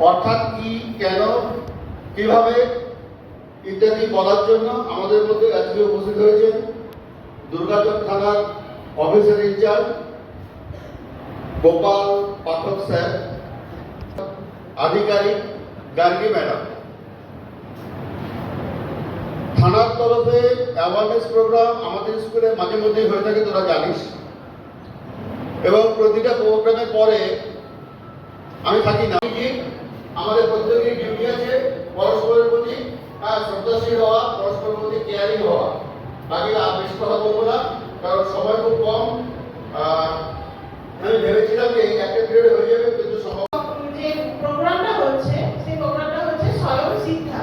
অর্থাৎ কি, কেন, কীভাবে ইত্যাদি বলার জন্য আমাদের মধ্যে আজকে উপস্থিত হয়েছেন দুর্গাচক থানার officer in charge Gopal Pathak sir, আধিকারিক গার্গী ম্যাডাম। থানার তরফে অ্যাওয়ারনেস প্রোগ্রাম আমাদের স্কুলে মাঝে মধ্যেই হয়ে থাকে, তোরা জানিস। এবং প্রতিটা প্রোগ্রামের পরে আমি থাকি না। আমাদের প্রত্যেকের ডিউটি আছে পরস্পরের প্রতি আহ, শ্রদ্ধাশীল হওয়া পরস্পরের প্রতি কেয়ারিং হওয়া। বাকি আর বেশি কথা বলব না কারণ সময় খুব কম। আমি ভেবেছিলাম যে একটা পিরিয়ড হয়ে যাবে কিন্তু সম্ভব যে প্রোগ্রামটা হচ্ছে সেই প্রোগ্রামটা হচ্ছে স্বয়ং শিক্ষা।